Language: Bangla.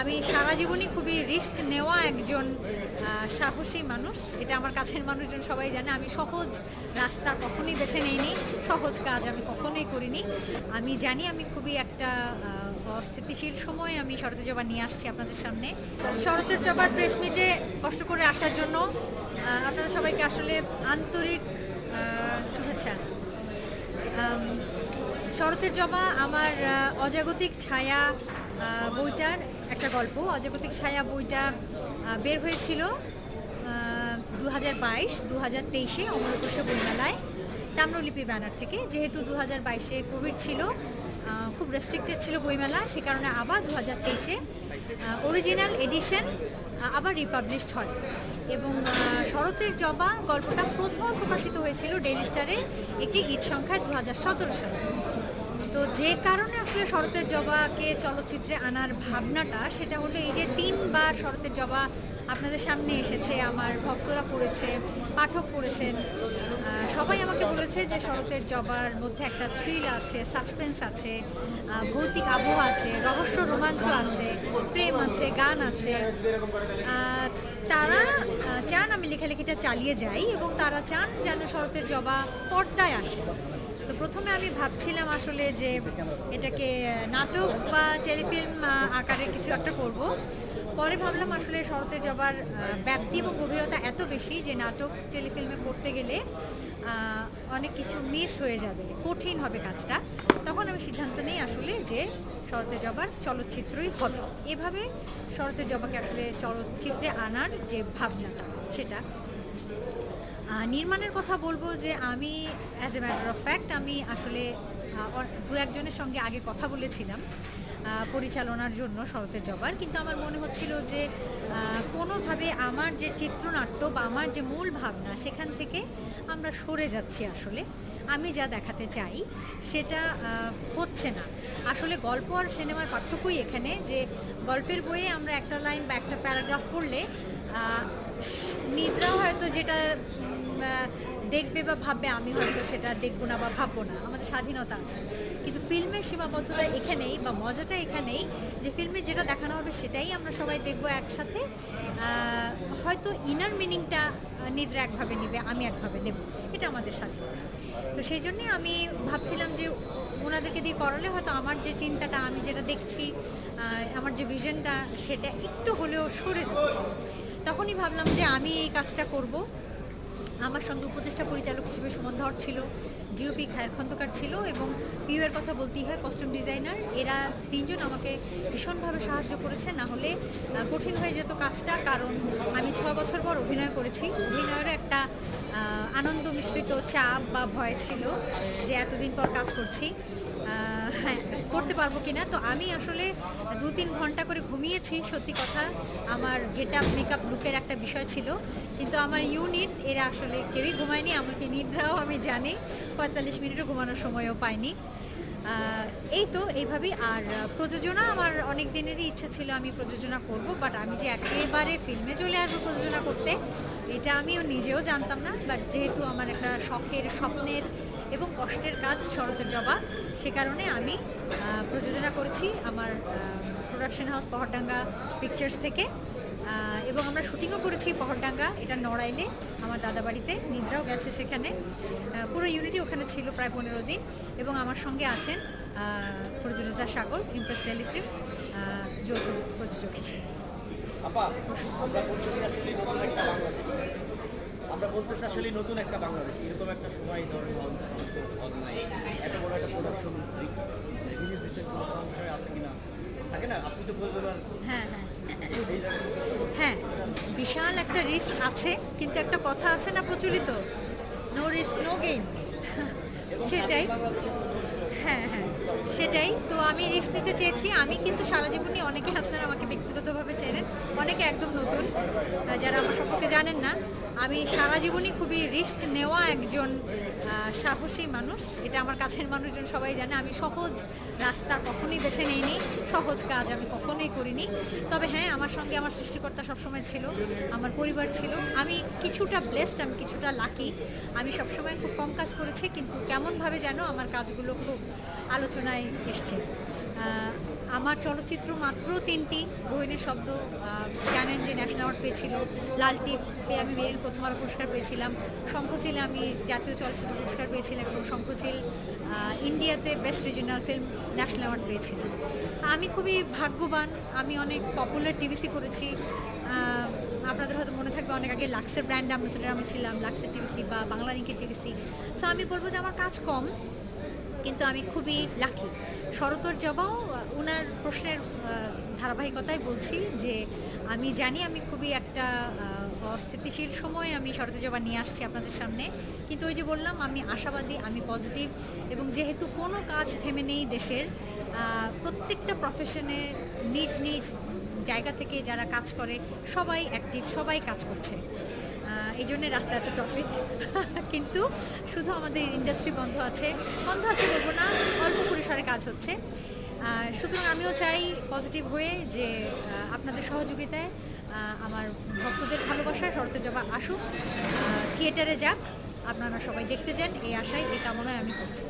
আমি সারা জীবনই খুবই রিস্ক নেওয়া একজন সাহসী মানুষ। এটা আমার কাছের মানুষজন সবাই জানে। আমি সহজ রাস্তা কখনোই বেছে নিইনি, সহজ কাজ আমি কখনোই করিনি। আমি জানি আমি খুবই একটা অস্থিতিশীল সময় আমি শরতের জবা নিয়ে আসছি আপনাদের সামনে। শরতের জবার প্রেস মিটে কষ্ট করে আসার জন্য আপনাদের সবাইকে আসলে আন্তরিক শুভেচ্ছা। শরতের জবা আমার অজাগতিক ছায়া বইটার একটা গল্প, অজাগতিক ছায়া বইটা বের হয়েছিল দু হাজার বাইশ দু হাজার তেইশে অমরকোষ বইমেলায়, তাম্রলিপি ব্যানার থেকে। যেহেতু দু হাজার বাইশে কোভিড ছিল খুব রেস্ট্রিক্টেড ছিল বইমেলা, সে কারণে আবার দু হাজার তেইশে অরিজিনাল এডিশন আবার রিপাবলিশড হয়। এবং শরতের জবা গল্পটা প্রথম প্রকাশিত হয়েছিল ডেইলি স্টারের একটি ঈদ সংখ্যায় দু হাজার সতেরো সালে। তো যে কারণে আসলে শরতের জবাকে চলচ্চিত্রে আনার ভাবনাটা, সেটা হলো এই যে তিনবার শরতের জবা আপনাদের সামনে এসেছে, আমার ভক্তরা পড়েছে, পাঠক পড়েছেন। সবাই আমাকে বলেছে যে শরতের জবার মধ্যে একটা থ্রিল আছে সাসপেন্স আছে ভৌতিক আবহ আছে, রহস্য রোমাঞ্চ আছে, প্রেম আছে, গান আছে। তারা চান আমি লেখালেখিটা চালিয়ে যাই এবং তারা চান যেন শরতের জবা পর্দায় আসে। প্রথমে আমি ভাবছিলাম আসলে যে এটাকে নাটক বা টেলিফিল্ম আকারে কিছু একটা করব। পরে ভাবলাম আসলে শরতের জবার ব্যাপ্তি এবং গভীরতা এত বেশি যে নাটক, টেলিফিল্মে করতে গেলে অনেক কিছু মিস হয়ে যাবে, কঠিন হবে কাজটা। তখন আমি সিদ্ধান্ত নিই আসলে যে শরতের জবার চলচ্চিত্রই হবে। এভাবে শরতের জবাকে আসলে চলচ্চিত্রে আনার যে ভাবনাটা, সেটা। নির্মাণের কথা বলব যে আমি as a matter of fact আমি আসলে দু একজনের সঙ্গে আগে কথা বলেছিলাম পরিচালনার জন্য শরতের জবার কিন্তু আমার মনে হচ্ছিল যে কোনোভাবে আমার যে চিত্রনাট্য বা আমার যে মূল ভাবনা সেখান থেকে আমরা সরে যাচ্ছি আসলে। আমি যা দেখাতে চাই সেটা হচ্ছে না। আসলে গল্প আর সিনেমার পার্থক্যই এখানে যে গল্পের বইয়ে আমরা একটা লাইন বা একটা প্যারাগ্রাফ পড়লে আহ, নিদ্রাও হয়তো যেটা দেখবে বা ভাববে, আমি হয়তো সেটা দেখব না বা ভাববো না। আমাদের স্বাধীনতা আছে। কিন্তু ফিল্মের সীমাবদ্ধতা এখানেই বা মজাটা এখানেই যে ফিল্মে যেটা দেখানো হবে সেটাই আমরা সবাই দেখব একসাথে। হয়তো ইনার মিনিংটা নিদ্রা একভাবে নেবে, আমি একভাবে নেব। এটা আমাদের স্বাধীনতা। তো সেই জন্যে আমি ভাবছিলাম যে ওনাদেরকে দিয়ে করালে হয়তো আমার যে চিন্তাটা, আমি যেটা দেখছি আমার যে ভিশনটা সেটা একটু হলেও সরে যাচ্ছে। তখনই ভাবলাম যে আমি এই কাজটা করব। আমার সঙ্গে উপদেষ্টা পরিচালক হিসেবে সুমন ধর ছিল ডিওপি খায়ের খন্দকার ছিল এবং পিউয়ের কথা বলতেই হয় কস্টিউম ডিজাইনার এরা তিনজন আমাকে ভীষণভাবে সাহায্য করেছে, না হলে কঠিন হয়ে যেত কাজটা, কারণ আমি ছয় বছর পর অভিনয় করেছি। অভিনয়েরও একটা আনন্দ মিশ্রিত চাপ বা ভয় ছিল যে এতদিন পর কাজ করছি। হ্যাঁ করতে পারব কিনা? তো আমি আসলে দু তিন ঘণ্টা করে ঘুমিয়েছি, সত্যি কথা। আমার গেট আপ মেকআপ লুকের একটা বিষয় ছিল। কিন্তু আমার ইউনিট, এরা আসলে কেউই ঘুমায়নি, আমাকে নিদ্রাও আমি জানি। পঁয়তাল্লিশ মিনিটও ঘুমানোর সময়ও পাইনি। এই তো, এইভাবেই। আর প্রযোজনা, আমার অনেক দিনেরই ইচ্ছা ছিল আমি প্রযোজনা করব বাট আমি যে একেবারে ফিল্মে চলে আসব প্রযোজনা করতে, এটা আমিও নিজেও জানতাম না। বাট যেহেতু আমার একটা শখের স্বপ্নের এবং কষ্টের কাজ শরতের জবা। সে কারণে আমি প্রযোজনা করেছি আমার প্রোডাকশন হাউস পহরডাঙ্গা পিকচার্স থেকে। এবং আমরা শুটিংও করেছি পহরডাঙ্গা এটা নড়াইলে আমার দাদা বাড়িতে নিদ্রাও গেছে সেখানে। পুরো ইউনিটি ওখানে ছিল প্রায় পনেরো দিন। এবং আমার সঙ্গে আছেন আহ, ফরিদুর রেজা সাগর ইমপ্রেস টেলিফিল্ম যৌথ প্রযোজক হিসেবে। আমরা বলতেছি আসলে নতুন একটা বাংলাদেশ। এরকম একটা সময় ধরেন এত বড় একটা প্রোডাকশন রিলিজ কোনো সংশয় আছে কিনা? থাকে না? আপনি তো প্রযোজনার হ্যাঁ হ্যাঁ। হ্যাঁ বিশাল একটা রিস্ক আছে কিন্তু একটা কথা আছে না প্রচলিত? নো রিস্ক নো গেইন সেটাই। হ্যাঁ হ্যাঁ। সেটাই। তো আমি রিস্ক নিতে চেয়েছি। আমি কিন্তু সারা জীবনই অনেকে আপনারা আমাকে ব্যক্তিগতভাবে চেনেন। অনেকে একদম নতুন যারা আমার সম্পর্কে জানেন না। আমি সারা জীবনই খুবই রিস্ক নেওয়া একজন সাহসী মানুষ। এটা আমার কাছের মানুষজন সবাই জানে। আমি সহজ রাস্তা কখনোই বেছে নিইনি। সহজ কাজ আমি কখনোই করিনি। তবে হ্যাঁ আমার সঙ্গে আমার সৃষ্টিকর্তা সবসময় ছিল, আমার পরিবার ছিল। আমি কিছুটা ব্লেসড আমি কিছুটা লাকি আমি সবসময় খুব কম কাজ করেছি, কিন্তু কেমনভাবে যেন আমার কাজগুলো খুব আলোচনায় এসছে। আমার চলচ্চিত্র মাত্র তিনটি গহিনের শব্দ জানেন যে ন্যাশনাল অ্যাওয়ার্ড পেয়েছিল, লাল টিপ আমি মেরিন প্রথম আলো পুরস্কার পেয়েছিলাম, শঙ্খচিলে আমি জাতীয় চলচ্চিত্র পুরস্কার পেয়েছিলাম এবং শঙ্খচিল ইন্ডিয়াতে best regional film national award পেয়েছিলাম আমি খুবই ভাগ্যবান, আমি অনেক পপুলার টিভিসি করেছি আপনাদের হয়তো মনে থাকবে অনেক আগে লাক্সের ব্র্যান্ড অ্যাম্বাসেডার আমি ছিলাম, লাক্সের টিভিসি বা বাংলা লিঙ্কের টিভিসি সো আমি বলব যে আমার কাজ কম কিন্তু আমি খুবই লাকি শরতর জবাও ওনার প্রশ্নের ধারাবাহিকতায় বলছি যে, আমি জানি আমি খুবই একটা অস্থিতিশীল সময় আমি শরতের জবা নিয়ে আসছি আপনাদের সামনে। কিন্তু ওই যে বললাম, আমি আশাবাদী, আমি পজিটিভ এবং যেহেতু কোনো কাজ থেমে নেই দেশের প্রত্যেকটা প্রফেশনে নিজ নিজ জায়গা থেকে যারা কাজ করে, সবাই অ্যাক্টিভ সবাই কাজ করছে। এই জন্য রাস্তায় এত ট্রাফিক কিন্তু শুধু আমাদের ইন্ডাস্ট্রি বন্ধ আছে। বন্ধ আছে বলব না, অল্প পরিসরে কাজ হচ্ছে। সুতরাং আমিও চাই পজিটিভ হয়ে যে আপনাদের সহযোগিতায় আমার ভক্তদের ভালোবাসা শরতে জবা আসুক। থিয়েটারে যাক, আপনারা সবাই দেখতে যান, এই আশায়, এই কামনায় আমি করছি।